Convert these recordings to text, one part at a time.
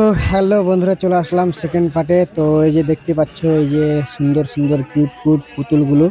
তো হ্যালো বন্ধুরা, চলে আসলাম সেকেন্ড পার্টে তো এই যে দেখতে পাচ্ছ, এই যে সুন্দর সুন্দর কিউট কিউট পুতুলগুলো।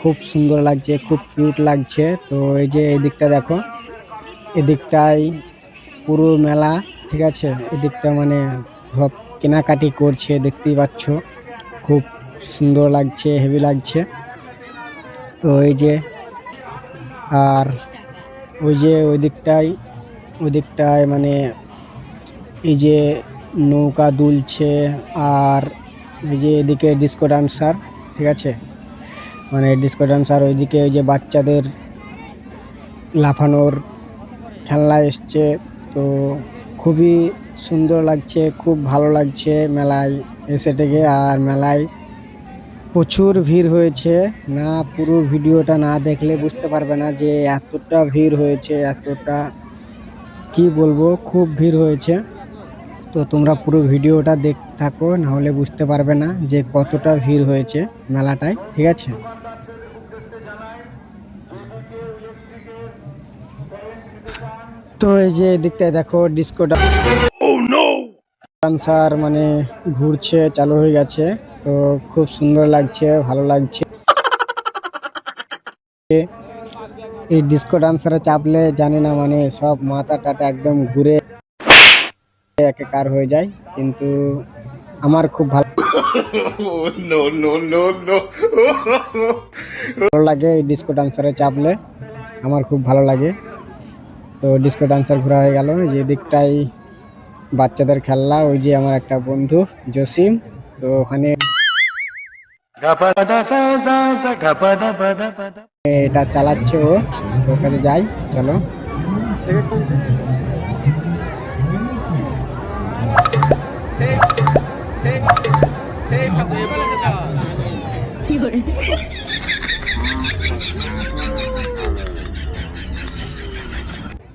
খুব সুন্দর লাগছে, খুব কিউট লাগছে। তো এই যে এই দিকটা দেখো এদিকটাই পুরো মেলা, ঠিক আছে? এদিকটা মানে সব কেনাকাটি করছে, দেখতেই পাচ্ছ। খুব সুন্দর লাগছে হেভি লাগছে। তো এই যে, আর ওই যে ওই দিকটাই ওই দিকটায় মানে এই যে নৌকা দুলছে আর এই যে এদিকে ডিস্কো ডান্সার ঠিক আছে? মানে ডিস্কো ডান্সার ওইদিকে ওই যে বাচ্চাদের লাফানোর খেলনা এসছে। তো খুবই সুন্দর লাগছে, খুব ভালো লাগছে মেলায় এসে থেকে। আর মেলায় প্রচুর ভিড় হয়েছে। না, পুরো ভিডিওটা না দেখলে বুঝতে পারবে না যে এতটা ভিড় হয়েছে, এতটা কি বলব, খুব ভিড় হয়েছে। তো তোমরা পুরো ভিডিওটা দেখ থাকো নাহলে বুঝতে পারবে না যে কতটা ভিড় হয়েছে মেলাটায় ঠিক আছে? তো এই যে এদিকটায় দেখো ডিস্কো ডান্সার মানে ঘুরছে চালু হয়ে গেছে তো খুব সুন্দর লাগছে ভালো লাগছে। এই ডিস্কো ডান্সারে চাপলে জানি না মানে সব মাথা টাটা একদম ঘুরে একাকার হয়ে যায় কিন্তু আমার খুব ভালো. ভালো লাগে এই ডিস্কো ডান্সারে চাপলে আমার খুব ভালো লাগে তো ডিস্কো ডান্সার ঘোরা হয়ে গেল যে দিকটাই বাচ্চাদের খেলনা ওই যে আমার একটা বন্ধু জসিম তো ওখানে এটা চালাচ্ছে ও ওখানে যাই চলো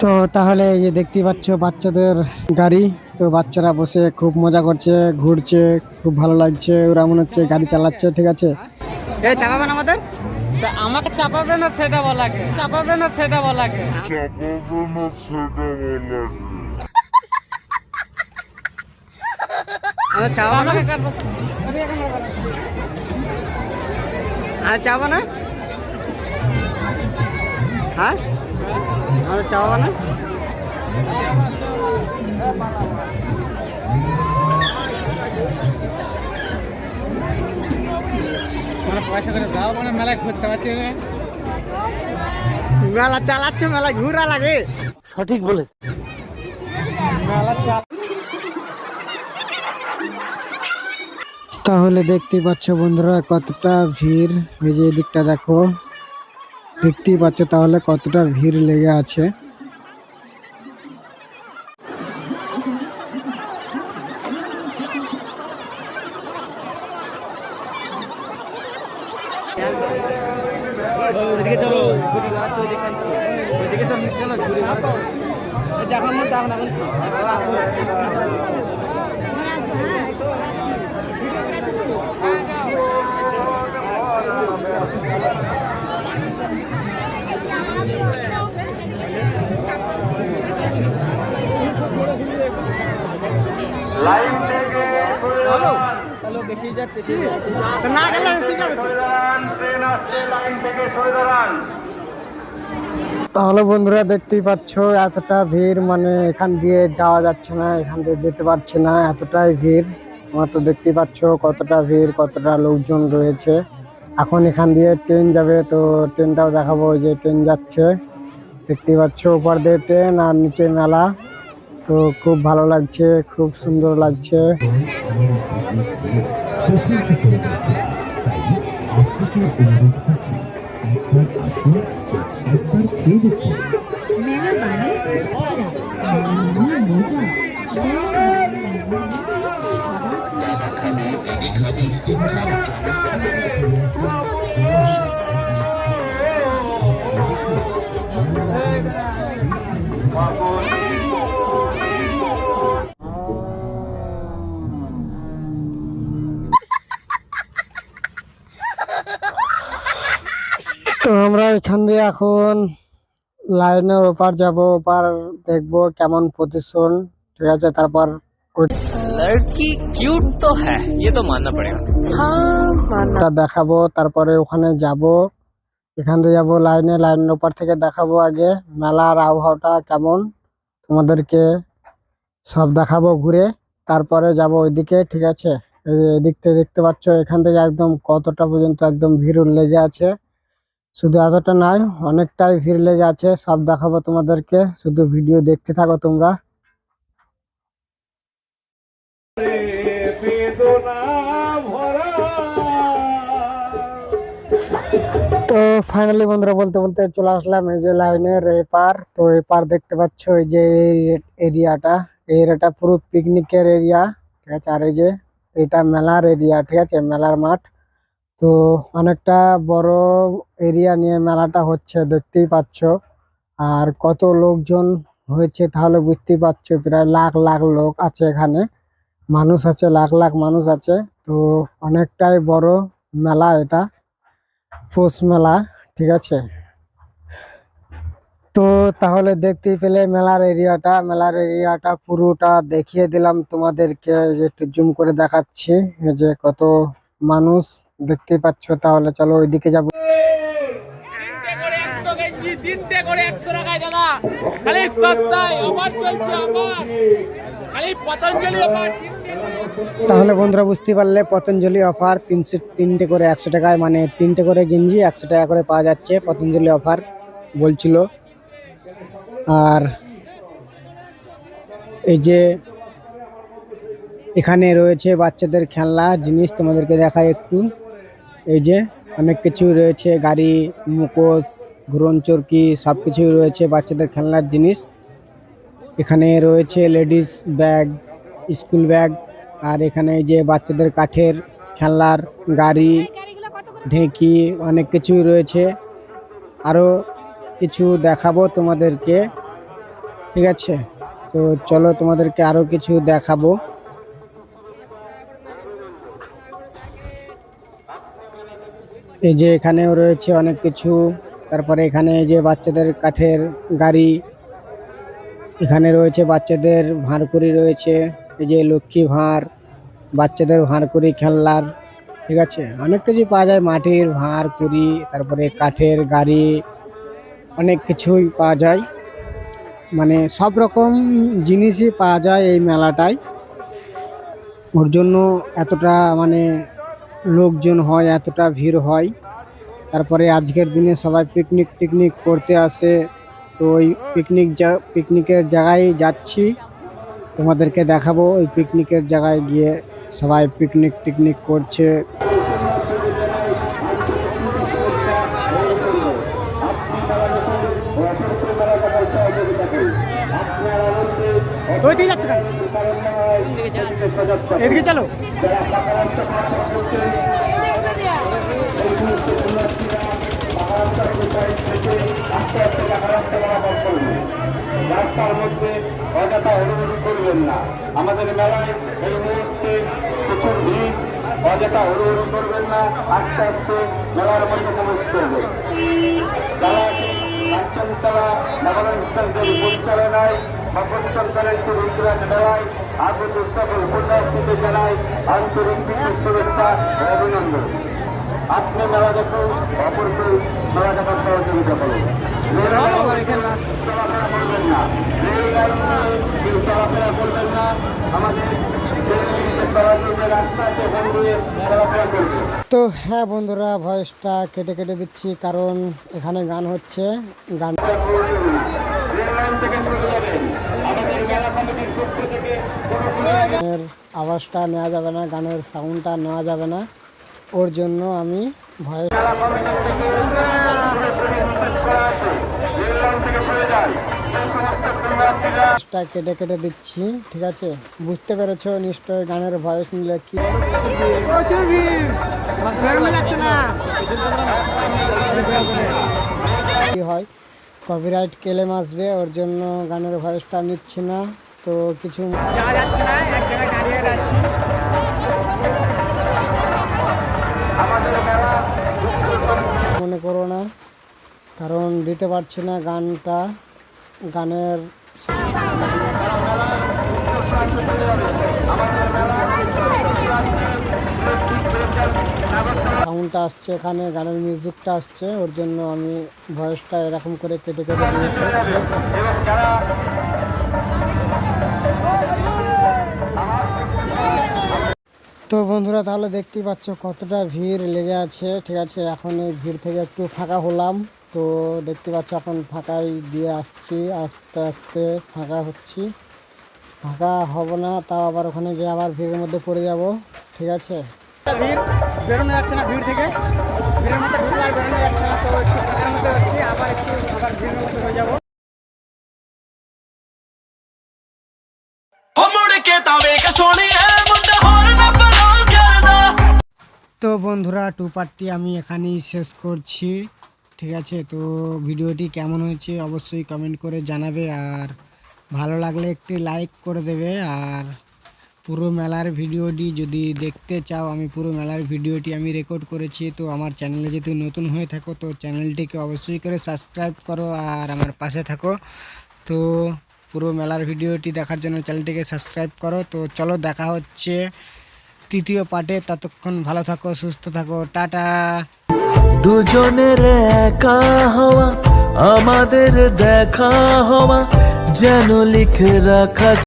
তো তাহলে এই যে দেখতে পাচ্ছ বাচ্চাদের গাড়ি তো বাচ্চারা বসে খুব মজা করছে ঘুরছে খুব ভালো লাগছে ওরা মনে হচ্ছে গাড়ি চালাচ্ছে ঠিক আছে? এ চাপাবেন আমাদের? তা- আমাকে চাপাবে না সেটা বলাকে? চাপাবে না সেটা বলাকে? চাপাবো না আমাকে কাটবো আর চাপাবো না হ্যাঁ? আমাদের চাপাবো না মানে পয়সা করে দাও মানে মেলায় ঘুরতে পারছি না। মেলা চালাচ্ছে মেলা ঘুরা লাগে। সঠিক বলেছে। মেলা চাল তাহলে দেখতে পাচ্ছ বন্ধুরা কতটা ভিড়। এই যে দিকটা দেখো। দেখতেই পাচ্ছ তাহলে কতটা ভিড় লেগে আছে। ওইদিকে চলো চলো তাহলে বন্ধুরা দেখতেই পাচ্ছ এতটা ভিড় মানে এখান দিয়ে যাওয়া যাচ্ছে না এখান দিয়ে যেতে পারছে না এতটাই ভিড়। তোমরা তো দেখতেই পাচ্ছ কতটা ভিড় কতটা লোকজন রয়েছে। এখন এখান দিয়ে ট্রেন যাবে, তো ট্রেনটাও দেখাবো যে ট্রেন যাচ্ছে। দেখতে পাচ্ছ ওপার দিয়ে ট্রেন আর নিচে মেলা। তো খুব ভালো লাগছে, খুব সুন্দর লাগছে। তো এখান দিয়ে এখন লাইনের ওপার যাব ওপার দেখবো কেমন পজিশন ঠিক আছে তারপর लड़की क्यूट तो है ये तो मानना पड़ेगा ওটা দেখাবো তারপরে ওখানে যাব এখান থেকে যাবো লাইনে লাইনের ওপর থেকে দেখাবো আগে মেলার আবহাওয়াটা কেমন তোমাদেরকে সব দেখাবো ঘুরে তারপরে যাব ওইদিকে ঠিক আছে এই যে এদিক থেকে দেখতে পাচ্ছ এখান থেকে একদম কতটা পর্যন্ত একদম ভিড় লেগে আছে শুধু এতটা নয়, অনেকটাই ভিড় লেগে আছে সব দেখাবো তোমাদেরকে। শুধু ভিডিও দেখতে থাকো তোমরা। তো ফাইনালি বন্ধুরা বলতে বলতে চলে আসলাম এই যে লাইনের এপার তো এপার দেখতে পাচ্ছ এই যে এরিয়াটা এরিয়াটা পুরো পিকনিকের এরিয়া ঠিক আছে? আর এই যে এটা মেলার এরিয়া ঠিক আছে? মেলার মাঠ। তো অনেকটা বড় এরিয়া নিয়ে মেলাটা হচ্ছে, দেখতেই পাচ্ছ। আর কত লোকজন হয়েছে তাহলে বুঝতেই পারছ, প্রায় লাখ লাখ লোক আছে এখানে। মানুষ আছে, লাখ লাখ মানুষ আছে। তো অনেকটাই বড় মেলা এটা, পৌষ মেলা, ঠিক আছে? তো তাহলে দেখতেই পেলে মেলার এরিয়াটা মেলার এরিয়াটা পুরোটা দেখিয়ে দিলাম তোমাদেরকে। যে একটু জুম করে দেখাচ্ছি যে কত মানুষ দেখতেই পাচ্ছ, তাহলে চলো ওইদিকে যাব। তাহলে বন্ধুরা বুঝতে পারলে পতঞ্জলি অফার তিনশো তিনটে করে একশো টাকায় মানে তিনটে করে গেঞ্জি, একশো টাকা করে পাওয়া যাচ্ছে পতঞ্জলি অফার বলছিল। আর এই যে এখানে রয়েছে বাচ্চাদের খেলনা, জিনিস তোমাদেরকে দেখাই একটু। এই যে অনেক কিছু রয়েছে, গাড়ি, মুখোশ, ঘুরন চরকি, সব কিছুই রয়েছে, বাচ্চাদের খেলনার জিনিস। এখানে রয়েছে লেডিস ব্যাগ, স্কুল ব্যাগ, আর এখানে যে বাচ্চাদের কাঠের খেলনার গাড়ি, ঢেঁকি, অনেক কিছুই রয়েছে। আরও কিছু দেখাবো তোমাদেরকে, ঠিক আছে? তো চলো তোমাদেরকে আরও কিছু দেখাবো। এই যে এখানেও রয়েছে অনেক কিছু। তারপরে এখানে যে বাচ্চাদের কাঠের গাড়ি, এখানে রয়েছে বাচ্চাদের ভাঁড়কুড়ি রয়েছে, এই যে লক্ষ্মী ভাঁড়, বাচ্চাদের ভাঁড়কুড়ি খেলনার, ঠিক আছে? অনেক কিছু পাওয়া যায়, মাটির ভাঁড় কুড়ি তারপরে কাঠের গাড়ি, অনেক কিছুই পাওয়া যায়। মানে সব রকম জিনিসই পাওয়া যায় এই মেলাটায়। ওর জন্য এতটা মানে লোকজন হয়, এতটা ভিড় হয়। তারপরে আজকের দিনে সবাই পিকনিক টিকনিক করতে আসে। তো ওই পিকনিক যা পিকনিকের জায়গায় যাচ্ছি। তোমাদেরকে দেখাবো ওই পিকনিকের জায়গায় গিয়ে সবাই পিকনিক টিকনিক করছে। এদিকে চলো। রাস্তার মধ্যে অযথা অনুমতি করবেন না আমাদের মেলায় এই মুহূর্তে প্রচুর ভিড় অযথা অনুমতি করবেন না আস্তে আস্তে মেলার মধ্যে প্রবেশ করবে মেলাটি কাঞ্চনতলা নগর ইসলামদের পরিচালনায় সকল সরকারের মেলায় আগত সকল উপন্যাসীকে জানায় আন্তরিক বিশেষ শুভেচ্ছা ও অভিনন্দন। আপনি মেলা দেখুন অপরকে মেলা দেখার সহযোগিতা করুন চলাফেরা করবেন না। রেল চলাফেরা করবেন না। আমাদের তো হ্যাঁ বন্ধুরা ভয়েসটা কেটে কেটে দিচ্ছি কারণ এখানে গান হচ্ছে। গান থেকে গানের আওয়াজটা নেওয়া যাবে না, গানের সাউন্ডটা নেওয়া যাবে না। ওর জন্য আমি ভয়েস রেল লাইন থেকে চলে যায় সেই সমস্ত পুণ্যার্থীরা টা কেটে কেটে দিচ্ছি, ঠিক আছে? বুঝতে পেরেছ নিশ্চয় গানের ভয়েস নিলে কি হয়? কপিরাইট ক্লেম আসবে, ওর জন্য গানের ভয়েসটা নিচ্ছি না। তো কিছু যাওয়া যাচ্ছে না এক জায়গায় দাঁড়িয়ে আছি। মনে করো না কারণ দিতে পারছি না গানটা গানের সাউন্ডটা আসছে এখানে গানের মিউজিকটা আসছে ওর জন্য আমি ভয়েসটা এরকম করে কেটে কেটে দিয়েছি। তো বন্ধুরা, তাহলে দেখতেই পাচ্ছ কতটা ভিড় লেগে আছে। ঠিক আছে, এখন এই ভিড় থেকে একটু ফাঁকা হলাম। তো দেখতে পাচ্ছ এখন ফাঁকাই দিয়ে আসছি, আস্তে আস্তে ফাঁকা হচ্ছি। ফাঁকা হব না, তাও আবার ওখানে গিয়ে আবার ভিড়ের মধ্যে পড়ে যাব। ঠিক আছে? ভিড়, বেরোনো যাচ্ছে না ভিড় থেকে। ভিড়ের মধ্যে আর বেরোনো যাচ্ছে না, তো একটু মধ্যে যাচ্ছি আবার একটু আবার তো বন্ধুরা টু পার্টটি আমি এখানেই শেষ করছি। ঠিক আছে? তো ভিডিওটি কেমন হয়েছে অবশ্যই কমেন্ট করে জানাবে আর ভালো লাগলে একটি লাইক করে দেবে। আর পুরো মেলার ভিডিওটি যদি দেখতে চাও, আমি পুরো মেলার ভিডিওটি আমি রেকর্ড করেছি। তো আমার চ্যানেলে যদি নতুন হয়ে থাকো, তো চ্যানেলটিকে অবশ্যই করে সাবস্ক্রাইব করো আর আমার পাশে থাকো। তো পুরো মেলার ভিডিওটি দেখার জন্য চ্যানেলটিকে সাবস্ক্রাইব করো। তো চলো দেখা হচ্ছে তৃতীয় পার্টে, ততক্ষণ ভালো থাকো, সুস্থ থাকো, টাটা। দুজনের একা হওয়া, আমাদের দেখা হওয়া, যেন লিখে রাখা